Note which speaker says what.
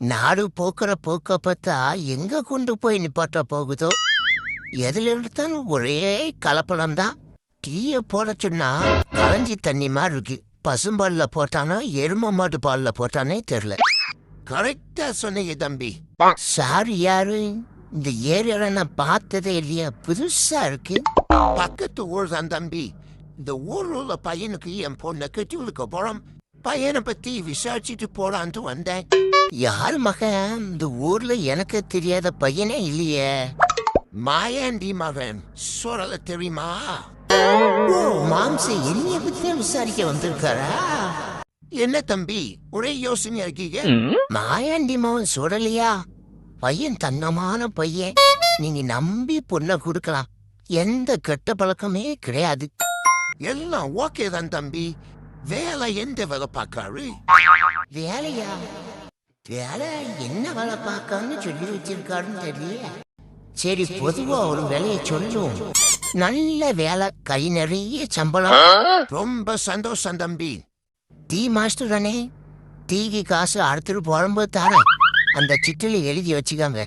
Speaker 1: நாடு போக்குற போக்க பார்த்தா எங்க கொண்டு போய் நிப்பாட்ட போகுதோ? எதுல எடுத்தாலும் ஒரே கலப்படம் தான் டீய போட சொன்னா களைஞ்சி தண்ணி மாதிரி இருக்கு பசும்பால்ல போட்டானா எரும மாட்டு பால்ல போட்டானே தெரியல கரெக்டா சொன்னீங்க தம்பி. சாரி யாரு? இந்த ஏரியால நான் பார்த்ததே இல்லையா? புதுசா இருக்கு. பக்கத்து ஊர் தான் தம்பி. இந்த ஊர்ல உள்ள பையனுக்கு என் பொண்ணை கட்டி கொடுக்க போறோம். பையனை பத்தி விசாரிச்சுட்டு போலான்ட்டு வந்தேன். யார் மகன்? இந்த ஊர்ல எனக்கு தெரியாத பையனே இல்லையே. மாயாண்டி மகன். சொல்ல தெரியுமா? மாம்ச என்னைய பத்தி விசாரிக்க வந்திருக்காரா? என்ன தம்பி ஒரே யோசனை இருக்கீங்க? மாயாண்டி மகன் சொல்லலையா? பையன் தன்னமான பையன். நீங்க நம்பி பொண்ணை கொடுக்கலாம். எந்த கெட்ட பழக்கமே கிடையாது. எல்லாம் ஓகே தான் தம்பி. வேலை எந்த வேலை பார்க்காரு? வேலையா? வேலை என்ன வேலை பார்க்கான்னு சொல்லி வச்சிருக்காருன்னு தெரியல. சரி பொதுவா ஒரு வேலையை சொல்லுவோம். நல்ல வேலை கை நிறைய சம்பளம். ரொம்ப சந்தோஷம் தம்பி. டீ மாஸ்டர் தானே டீக்கு காசு அடுத்துட்டு போகும்போது தரேன். அந்த சிட்டில எழுதி வச்சுக்காங்க.